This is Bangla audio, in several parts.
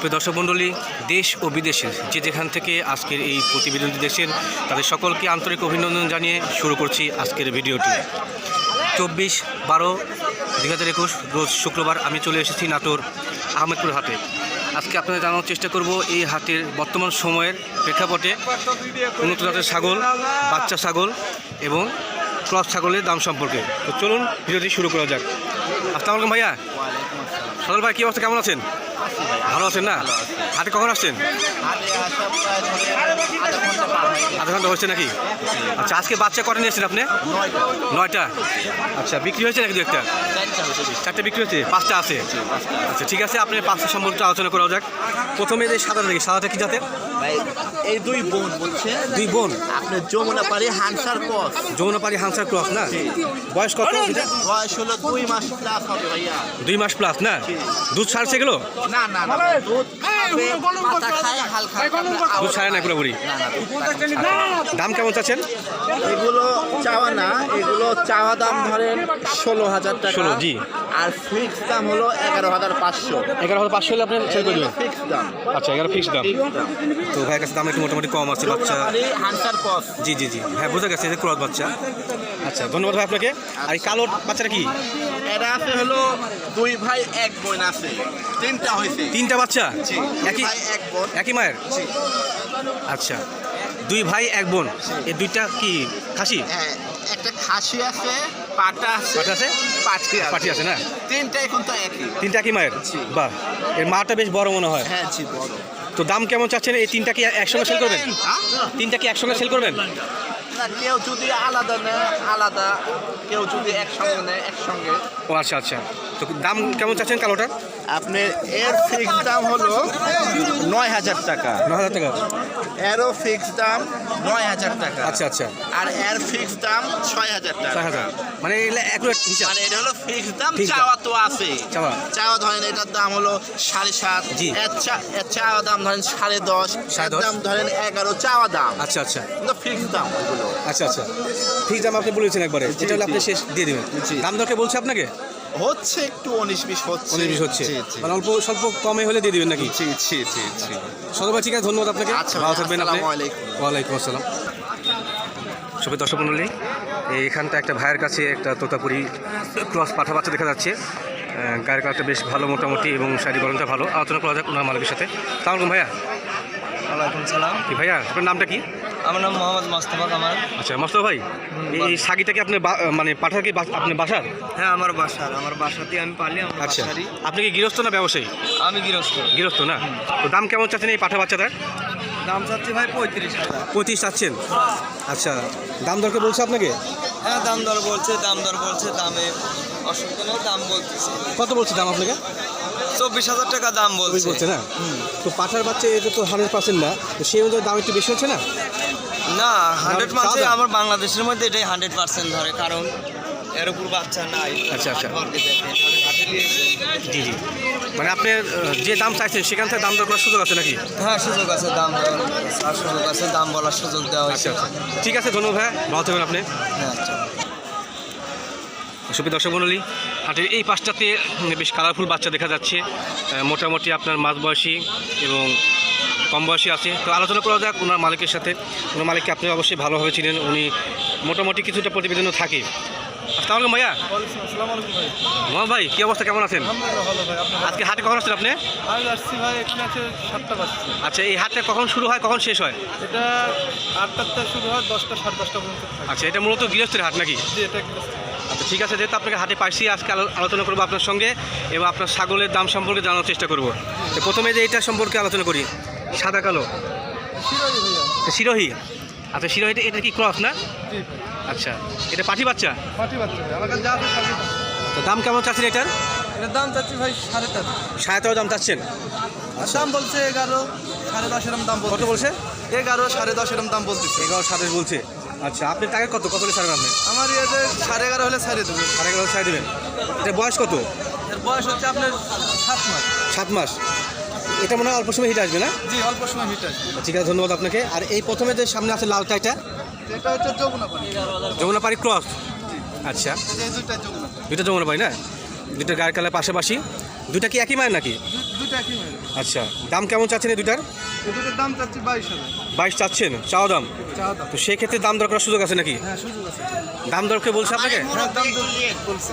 সুপ্রিয় দর্শক মণ্ডলী দেশ ও বিদেশের যে যেখান থেকে আজকের এই প্রতিবেদনটি দেখছেন তাদের সকলকে আন্তরিক অভিনন্দন জানিয়ে শুরু করছি আজকের ভিডিওটি। চব্বিশ বারো দুই হাজার একুশ রোজ শুক্রবার আমি চলে এসেছি নাটোর আহমেদপুর হাটে। আজকে আপনাদের জানানোর চেষ্টা করব এই হাটের বর্তমান সময়ের প্রেক্ষাপটে উন্নত জাতের ছাগল বাচ্চা ছাগল এবং ক্রস ছাগলের দাম সম্পর্কে। তো চলুন ভিডিওটি শুরু করা যাক। আসসালামু আলাইকুম ভাইয়া। সদল ভাই কী অবস্থা? কেমন আছেন? ভালো আছেন না? হাটে কখন আসছেন? আধা ঘণ্টা হয়েছে নাকি? আচ্ছা আজকে বাচ্চা কটা নিয়েছেন আপনি? নয়টা। আচ্ছা বিক্রি হয়েছে নাকি দু একটা? চারটে বিক্রি। হয়েছে? পাঁচটা আছে? আচ্ছা ঠিক আছে আপনি পাঁচটা সম্পর্কে আলোচনা করা যাক। প্রথমে যে সাদা দেখি সাদাটা কি জাতের? ভাই এই দুই বোন বলছে দুই বোন। আপনার যমুনা পারি হানসার পথ যমুনাপাড়ি হানসার ক্রস না? বয়স কত? বয়স হলো দুই মাস প্লাস হবে ভাইয়া। দুই মাস প্লাস না? দুধ ছাড়ছে এগুলো? না না না দুধ ছাড়ে না পুরোপুরি। দাম কেমন চাচ্ছেন? এগুলো চাওয়া না এগুলো চাওয়া দাম ধরেন ষোলো হাজার টাকা। 16, জি। আর ফিক্স দাম হলো এগারো হাজার পাঁচশো। এগারো হাজার পাঁচশো হলে আপনি সেল করে দেবেন? আচ্ছা এগারো ফিক্স দাম। তো ভাইয়ের কাছে দাম একটু মোটামুটি কম আছে বাচ্চা জি জি জি। হ্যাঁ বোঝা গেছে যে ক্রস বাচ্চা। আচ্ছা ধন্যবাদ ভাই আপনাকে। আর এই কালো বাচ্চাটা কি? এরা আছে হলো দুই ভাই এক বোন আছে। তিনটা হয়েছে। তিনটা বাচ্চা? একই ভাই এক বোন। একই মায়ের? আচ্ছা দুই ভাই এক বোন। এই দুইটা কি খাসি? হ্যাঁ, একটা খাসি আছে পাটা আছে পাঠা আছে? পাটি আছে। আছে না? তিনটা এখন তো একই। তিনটা একই মায়ের। বাহ এর মাটা বেশ বড় মনে হয়। হ্যাঁ জি বড়। তো দাম কেমন চাচ্ছেন? এই তিনটা কি একসঙ্গে সেল করবেন? তিনটা কি একসঙ্গে সেল করবেন? না কেউ যদি আলাদা নেয় আলাদা কেউ যদি একসঙ্গে নেয় একসঙ্গে। ও আচ্ছা আচ্ছা। তো দাম কেমন চাচ্ছেন কালোটার? আপনার এর ফিক্স দাম হলো নয় হাজার টাকা। ন হাজার টাকা। এরও ফিক্স দাম নয় হাজার টাকা। আচ্ছা আচ্ছা। আর এর ফিক্স দাম ছয় হাজার টাকা। ছয় হাজার। মানে অ্যাকুরেট হিসাব। মানে এটা হলো ফিক্স দাম চাওয়া তো আছে। চাওয়া। চাওয়া ধরেন এটার দাম হলো সাড়ে সাত। এর চাওয়া দাম ধরেন সাড়ে দশ। সাড়ে। দাম ধরেন এগারো চাওয়া দাম। আচ্ছা আচ্ছা। কিন্তু ফিক্স দাম আচ্ছা আচ্ছা। ঠিক দাম আপনি বলেছেন একবারে। যেটা হলে আপনি শেষ দিয়ে দেবেন। দাম দরকে বলছে আপনাকে? হচ্ছে একটু উনিশ বিশ হচ্ছে। উনিশ বিশ হচ্ছে। মানে অল্প স্বল্প কমে হলে দিয়ে দিবেন নাকি? জি জি জি জি। সদবা ঠিক আছে ধন্যবাদ আপনাকে। আচ্ছা, ভালো থাকবেন আপনি। ওয়ালাইকুম আসসালাম। সবাই দর্শক মন্ডলী এইখানটা একটা ভাইয়ের কাছে একটা তোতাপুরি ক্রস পাঠা বাচ্চা দেখা যাচ্ছে। গায়ের কালারটা বেশ ভালো মোটামুটি এবং শাড়ি গরমটা ভালো। আলোচনা করা যাক ওনার মালিকের সাথে। সালাম ভাইয়া। ওয়ালাইকুম সালাম। কি ভাইয়া আপনার নামটা কি? আমার নাম মোহাম্মদ মোস্তফা কামাল। আচ্ছা মাস্টার ভাই এই সাগিটা কি আপনার বা- মানে পাঠার কি আপনার বাসার? হ্যাঁ আমার বাসার আমার বাসাতে আমি পালি আমার আচ্ছা আপনি কি গৃহস্থ না ব্যবসায়ী? আমি গৃহস্থ। গৃহস্থ না? তো দাম কেমন চাচ্ছেন এই পাঠা বাচ্চাটার? দাম চাচ্ছি ভাই পঁয়ত্রিশ হাজার। পঁয়ত্রিশ চাচ্ছেন? আচ্ছা দাম দরকে বলছে আপনাকে? হ্যাঁ দাম দর বলছে দাম দর বলছে দামে অসুবিধা দাম বলতেছে। কত বলছে দাম আপনাকে? চব্বিশ হাজার টাকা দাম বলছে। বলছে না? তো পাঠার বাচ্চা এটা তো হান্ড্রেড পার্সেন্ট না। তো সেই অনুযায়ী দাম একটু বেশি হচ্ছে না? না হান্ড্রেড দাম- আমার বাংলাদেশের মধ্যে এটাই হান্ড্রেড পার্সেন্ট ধরে কারণ এর উপর বাচ্চা নাই। আচ্ছা, আচ্ছা। জি জি। মানে আপনি যে দাম চাইছেন সেখান থেকে দাম দর করার সুযোগ আছে নাকি? হ্যাঁ সুযোগ আছে দাম সুযোগ আছে দাম বলার সুযোগ দেওয়া হয়েছে। আচ্ছা আচ্ছা। ঠিক আছে ধন্যবাদ ভাই। ভালো থাকবেন আপনি। হ্যাঁ আচ্ছা। সুপ্রিয় দর্শক মণ্ডলী হাটের এই পাশটাতে বেশ কালারফুল বাচ্চা দেখা যাচ্ছে। মোটামুটি আপনার মাঝবয়সী এবং কম বয়সী আছে। তো আলোচনা করা যাক ওনার মালিকের সাথে। ওনার মালিককে আপনি অবশ্যই ভালোভাবে চিনেন। উনি মোটামুটি কিছুটা প্রতিবেদনও থাকে। আসসালামু আলাইকুম ভাইয়া। মোহাম্মদ ভাই। কী অবস্থা? কেমন আছেন? আজকে হাটে কখন আসছেন আপনি? আচ্ছা এই হাটটা কখন শুরু হয় কখন শেষ হয়? এটা আটটা শুরু হয় দশটা সাড়ে দশটা পর্যন্ত আচ্ছা এটা মূলত গৃহস্থের হাট নাকি? এটা আচ্ছা ঠিক আছে যেহেতু আপনাকে হাটে পাইছি আজকে আলো- আলোচনা করব আপনার সঙ্গে এবং আপনার ছাগলের দাম সম্পর্কে জানার চেষ্টা করব। প্রথমে যে এটা সম্পর্কে আলোচনা করি সাদা কালো? এটা আচ্ছা শিরোহিটা এটা কি ক্রস না? আচ্ছা এটা পাঠি বাচ্চা। তো দাম। কেমন চাচ্ছেন এটার? এটার দাম চাচ্ছি ভাই সাড়ে সাড়ে তেরো দাম চাচ্ছেন? দাম বলছে এগারো সাড়ে দশ এরম দাম কত বলছে? এগারো সাড়ে দশ এরম দাম বলতেছে এগারো সাতাশ বলছে। আচ্ছা আপনি টাকা কত কত হলে ছাড়বেন আপনি? আমার ইয়েতে সাড়ে এগারো হলে ছাড়িয়ে দেবেন সাড়ে এগারো ছাড়ে দেবেন। এটা বয়স কত? এর বয়স হচ্ছে আপনার সাত মাস। সাত মাস। এটা মনে হয় অল্প সময় হিট আসবে না? জি অল্প সময় হিট আসবে। ঠিক আছে ধন্যবাদ আপনাকে। আর এই প্রথমে যে সামনে আছে লালটা এটা এটা হচ্ছে যমুনা পানি যমুনা পাড়ি ক্রস। আচ্ছা। দুইটা যমুনা দুইটা না? দুইটা গায়ের কালার পাশাপাশি। দুইটা কি একই মায়ের নাকি? দুইটা একই মেয়ে আচ্ছা। দাম কেমন চাচ্ছেন এই দুটার এই দুটোর দাম চাচ্ছি বাইশ হাজার। বাইশ চাচ্ছেন? চাওয়া দাম? তো সেই ক্ষেত্রে দাম দর করার সুযোগ আছে নাকি? হ্যাঁ সুযোগ আছে। দাম দরকে বলছে আপনাকে? হ্যাঁ দাম বলছে।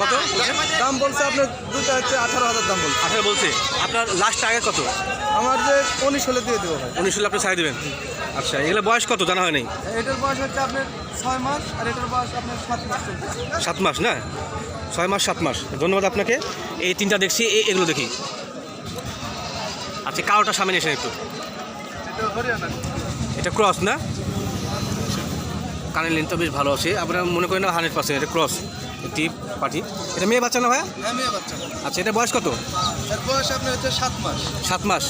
কত? দাম বলছে আপনার দুটো হচ্ছে আঠারো হাজার দাম বলছে। আঠারো বলছে। আপনার লাস্ট টার্গেট কত? আমার যে উনিশ হলে দিয়ে দেবো উনিশ হলে আপনি দেবেন? আচ্ছা এগুলো বয়স কত? জানা হয় নাই এটার বয়স হচ্ছে আপনার ছয় মাস আর এটার বয়স আপনার সাত মাস সাত মাস না? ছয় মাস সাত মাস। ধন্যবাদ আপনাকে। এই তিনটা দেখছি এগুলো দেখি। আচ্ছা কারোটা সামনে এসে একটু। এটা ক্রস না? কানের লেনটা বেশ ভালো আছে। আপনারা মনে করেন না হান্ড্রেড পার্সেন্ট এটা ক্রস একটি পার্টি এটা মেয়ে বাচ্চা না ভাইয়া? হ্যাঁ মেয়ে বাচ্চা। আচ্ছা এটা বয়স কত? বয়স আপনার হচ্ছে সাত মাস। সাত মাস।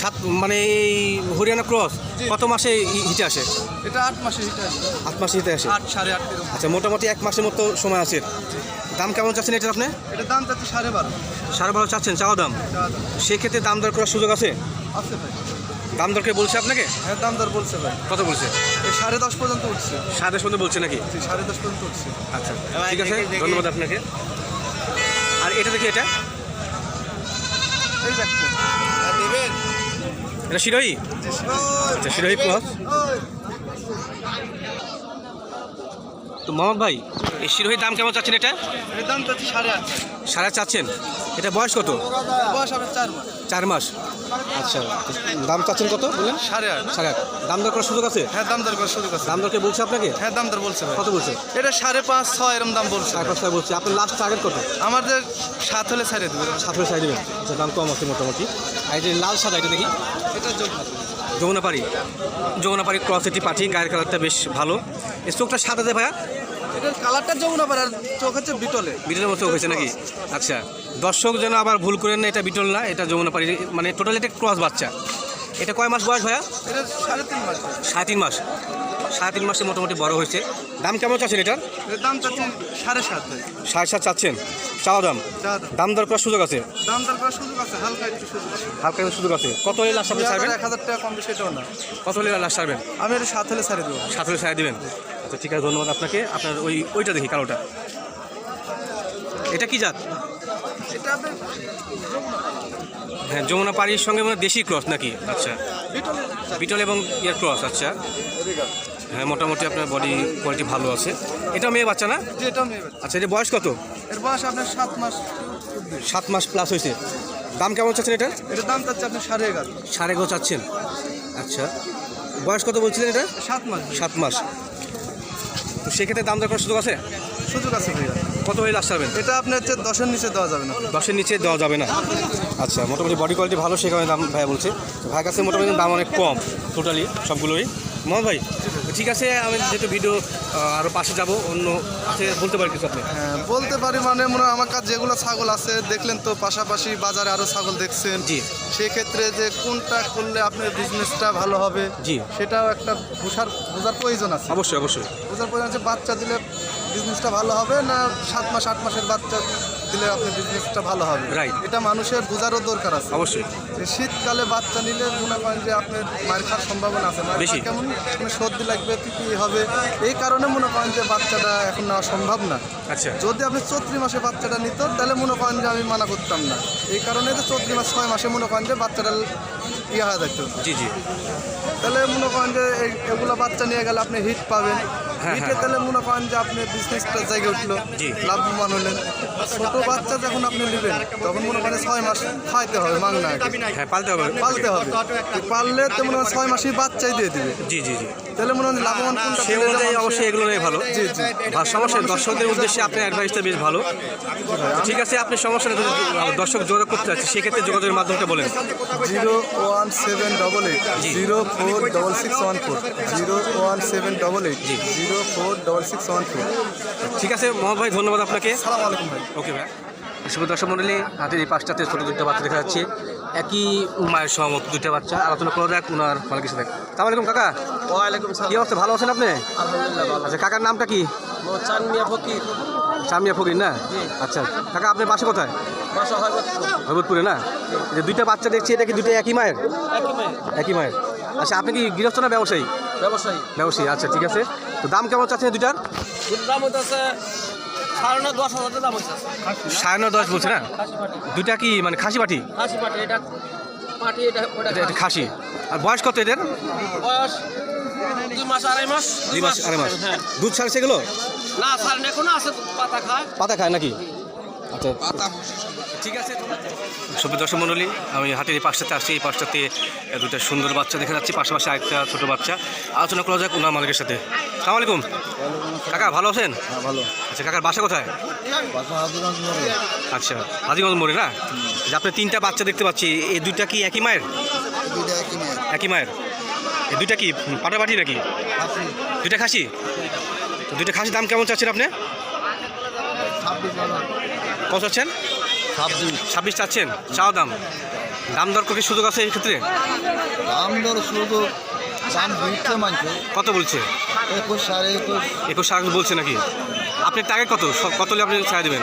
সাত মানে এই হরিয়ানা ক্রস কত মাসে হিটে আসে? এটা আট মাসে হিটে আসবে আট মাসে হিটে আসে? আট সাড়ে আট আচ্ছা মোটামুটি এক মাসের মতো সময় আছে। দাম কেমন চাচ্ছেন এটার আপনি? এটা দাম চাচ্ছি সাড়ে বারো। সাড়ে বারো চাচ্ছেন চাওয়া দাম? সেক্ষেত্রে দাম দর করার সুযোগ আছে? আছে ভাই। দাম দরকে বলছে আপনাকে? হ্যাঁ দাম দর বলছে ভাই। কত বলছে? এই সাড়ে দশ পর্যন্ত উঠছে। সাড়ে দশ পর্যন্ত বলছে নাকি? সাড়ে দশ পর্যন্ত উঠছে। আচ্ছা ঠিক আছে ধন্যবাদ আপনাকে। আর এটা দেখি এটা? দেবেন। এটা শিরোহী? আচ্ছা শিরোহী ক্রস তো মোহাম্মদ ভাই এই শিরোহীর দাম কেমন চাচ্ছেন এটা? এর দাম চাচ্ছি সাড়ে সাড়ে চাচ্ছেন। এটা বয়স কত? বয়স আপনার চার মাস। চার মাস। আচ্ছা দাম চাচ্ছেন কত বললেন? সাড়ে আট। সাড়ে আট। দাম দর করার সুযোগ আছে? হ্যাঁ দাম দর করার সুযোগ আছে। দাম দরকে বলছে আপনাকে? হ্যাঁ দাম দর বলছে ভাই। কত বলছে? এটা সাড়ে পাঁচ ছয় এরম দাম বলছে। চার পাঁচটা বলছে। আপনার লাস্ট টার্গেট কত? আমাদের সাত হলে ছাড়িয়ে দেবে। সাতশো সাইড দেবেন। আচ্ছা দাম কম আছে মোটামুটি। আর এই যে লাল সাদা এটা দেখি। এটা যোগ যমুনাপাড়ি যমুনাপাড়ি ক্রস এটি পাঠি গায়ের কালারটা বেশ ভালো। এই চোখটা সাদা দেয় ভাইয়া। এটার কালারটা যমুনা পারে আর চোখ হচ্ছে বিটলে বিটলের মতো হয়েছে নাকি? আচ্ছা দর্শক যেন আবার ভুল করেন না এটা বিটল না এটা যমুনাপাড়ি মানে টোটাল এটা ক্রস বাচ্চা। এটা কয় মাস বয়স ভাইয়া? এটা সাড়ে তিন মাস। সাড়ে তিন মাস। সাড়ে তিন মাসে মোটামুটি বড় হয়েছে। দাম কেমন চাচ্ছেন এটার? দাম চাচ্ছি সাড়ে সাত সাড়ে সাত চাচ্ছেন। চাওয়া দাম? দাম। দর করার সুযোগ আছে? দাম দর করার সুযোগ আছে হালকা একটু সুযোগ আছে। হালকা একটু সুযোগ আছে। কত হলে লাস্ট আপনি ছাড়বেন? এক হাজার টাকা কম বেশি এটাও না। কত হলে লাস্ট ছাড়বেন? আমি এটা সাত হলে ছাড়িয়ে দেবো। সাত হলে ছাড়ে দেবেন? আচ্ছা ঠিক আছে ধন্যবাদ আপনাকে। আপনার ওই ওইটা দেখি কালোটা। এটা কি জাত? হ্যাঁ যমুনা পাড়ির সঙ্গে মানে দেশি ক্রস নাকি? আচ্ছা। বিটল এবং ইয়ার ক্রস আচ্ছা। হ্যাঁ মোটামুটি আপনার বডি কোয়ালিটি ভালো আছে। এটা মেয়ে বাচ্চা না? যে এটা মেয়ে বাচ্চা। আচ্ছা এটা বয়স কত? এর বয়স আপনার সাত মাস সাত মাস প্লাস হয়েছে। দাম কেমন চাচ্ছেন এটা এটার দাম চাচ্ছে আপনি সাড়ে এগারো। সাড়ে এগারো চাচ্ছেন। আচ্ছা বয়স কত বলছিলেন এটা? সাত মাস। সাত মাস। তো সেক্ষেত্রে দাম দর করার সুযোগ আছে? সুযোগ আছে ভাইয়া। কত হয়ে লাস্ট ছাড়বেন এটা আপনার হচ্ছে দশের নিচে দেওয়া যাবে না। দশের নিচে দেওয়া যাবে না। আচ্ছা মোটামুটি বডি কোয়ালিটি ভালো সে কারণে দাম ভাইয়া বলছে। ভাইয়ের কাছে মোটামুটি দাম অনেক কম টোটালি সবগুলোই। মোহাম্মদ ভাই ঠিক আছে আমি যেহেতু ভিডিও আরও পাশে যাব অন্য আছে বলতে পারি কিছু আপনি হ্যাঁ, বলতে পারি মানে মনে হয় আমার কাছে যেগুলো ছাগল আছে দেখলেন তো পাশাপাশি বাজারে আরও ছাগল দেখছেন জি। সেক্ষেত্রে যে কোনটা করলে আপনার বিজনেসটা ভালো হবে জি। সেটাও একটা বোঝার বোঝার প্রয়োজন আছে অবশ্যই অবশ্যই বোঝার প্রয়োজন আছে বাচ্চা দিলে বিজনেসটা ভালো হবে না সাত মাস আট মাসের বাচ্চা দিলে আপনার বিজনেসটা ভালো হবে। Right. এটা মানুষের বোঝারও দরকার আছে। অবশ্যই। যে শীতকালে বাচ্চা নিলে মনে করেন যে আপনার মার খাওয়ার সম্ভাবনা আছে। বেশি। কেমন? মানে সর্দি লাগবে কি হবে। এই কারণে মনে করেন যে বাচ্চাটা এখন নেওয়া সম্ভব না। আচ্ছা। যদি আপনি চৈত্রি মাসে বাচ্চাটা নিত তাহলে মনে করেন যে আমি মানা করতাম না। এই কারণে যে চৈত্রি মাস ছয় মাসে মনে করেন যে বাচ্চাটা ইয়ে হয়ে যেত জি জি। তাহলে মনে করেন যে এগুলো বাচ্চা নিয়ে গেলে আপনি হিট পাবেন। হ্যাঁ, হ্যাঁ। তাহলে মনে করেন যে আপনি বিজনেসটা জায়গায় উঠল। লাভবান হলেন। ছোট বাচ্চা যখন আপনি নেবেন তখন মনে করেন ছয় মাস খাইতে হবে মাংনা হ্যাঁ পালতে হবে। পালতে হবে। পাললে তো মনে হয় ছয় মাসই বাচ্চাই দিয়ে দিবে। জি জি জি। তাহলে মনে হয় লাভবান পেলে অনুযায়ী অবশ্যই এগুলো নেই ভালো আর সমস্যা দর্শকদের উদ্দেশ্যে আপনার অ্যাডভাইসটা বেশ ভালো। ঠিক আছে আপনি সমস্যা দর্শক যোগাযোগ করতে চাচ্ছে সেক্ষেত্রে যোগাযোগের মাধ্যমটা বলেন zero one seven double eight zero four double six one four zero one seven double eight zero four double six one four. ঠিক আছে মোহাম্মদ ভাই ধন্যবাদ আপনাকে। সালাম আলাইকুম ভাই। ওকে ভাই। শুভ দর্শক মন্ডলী হাতের এই পাঁচটাতে ছোটো দুটো বাচ্চা দেখা যাচ্ছে। একই মায়ের সহমত দুটো বাচ্চা আলোচনা করা যাক ওনার ভালো কিছু দেখ। সালাম আলাইকুম কাকা। ওয়ালাইকুম কি অবস্থা ভালো আছেন আপনি? আচ্ছা কাকার নামটা কি? চান মিয়া ফকির। সামিয়া ফকির না? আচ্ছা কাকা আপনার বাসা কোথায়? হবিবপুরে না? এই যে দুইটা বাচ্চা দেখছি এটা কি দুটো একই মায়ের? একই মায়ের। আচ্ছা আপনি কি গৃহস্থ না ব্যবসায়ী? ব্যবসায়ী। ব্যবসায়ী আচ্ছা ঠিক আছে। তো দাম কেমন চাচ্ছেন দুইটার? দাম সাড়ে নয় দশ বলছে না? দুটা কি মানে খাসি পাটি? খাসি আর বয়স কত এদের? দুই মাস আড়াই মাস দুই মাস আড়াই মাস। হ্যাঁ। দুধ ছাড়ছে এগুলো? না সাড়ে এখনও আছে পাতা খায়। পাতা খায় নাকি? আচ্ছা। ঠিক আছে সভ্য দর্শক মণ্ডলী আমি হাটের এই পাশটাতে আসছি। এই পাশটাতে দুটা সুন্দর বাচ্চা দেখা যাচ্ছে। পাশাপাশি আরেকটা ছোটো বাচ্চা। আলোচনা করা যাক ওনার মালিকের সাথে। সালাম আলাইকুম। কাকা ভালো আছেন? হ্যাঁ ভালো। আচ্ছা কাকার বাসা কোথায়? আচ্ছা হাজিগঞ্জ মোড়ে না? যে আপনি তিনটা বাচ্চা দেখতে পাচ্ছি এই দুইটা কি একই মায়ের? একই মায়ের। এই দুইটা কি পাটাপাটি নাকি? দুইটা খাসি? তো দুইটা খাসির দাম কেমন চাচ্ছেন আপনি? ছাব্বিশ কত চাচ্ছেন? ছাব্বিশ। চাচ্ছেন। চাও দাম? দাম দর কি সুযোগ আছে এই ক্ষেত্রে? দাম দর দাম মানছে কত বলছে? একুশ সাড়ে একুশ। একুশ বলছে নাকি? আপনি টার্গেট কত? কত হলে আপনি ছাড়া দেবেন?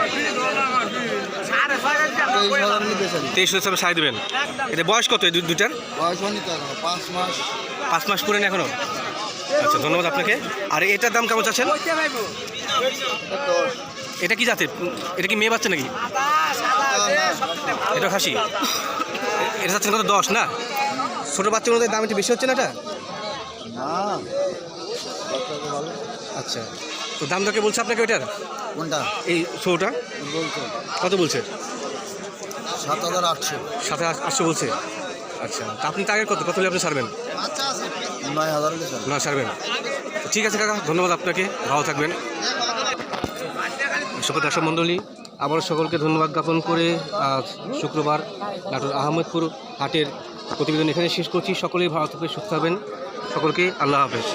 তেইশ হিসাবে ছাড়া দেবেন। এটা বয়স কত এই দু- দুইটার? বয়স হয়নি তো এখনও পাঁচ মাস। পাঁচ মাস পুরেন এখনও? আচ্ছা ধন্যবাদ আপনাকে। আর এটার দাম কেমন চাচ্ছেন? দশ এটা কি জাতের? এটা কি মেয়ে বাচ্চা নাকি? এটা খাসি এটা চাচ্ছেন কত? দশ না? ছোটো মধ্যে দাম একটু বেশি হচ্ছে না এটা? না আচ্ছা। তো দাম দরকে বলছে আপনাকে ওইটার? কোনটা? এই শোটা কত বলছে? সাত হাজার আটশো। সাথে আটশো বলছে। আচ্ছা। তা আপনি টার্গেট কত? কত হলে আপনি ছাড়বেন? নয় হাজার হলে চলে না ছাড়বেন। ঠিক আছে কাকা ধন্যবাদ আপনাকে। ভালো থাকবেন। সকল দর্শক মণ্ডলী, আবারও সকলকে ধন্যবাদ জ্ঞাপন করে আজ শুক্রবার নাটোর আহমেদপুর হাটের প্রতিবেদন এখানে শেষ করছি। সকলেই ভারত সুস্থ থাকবেন। সকলকে আল্লাহ হাফেজ।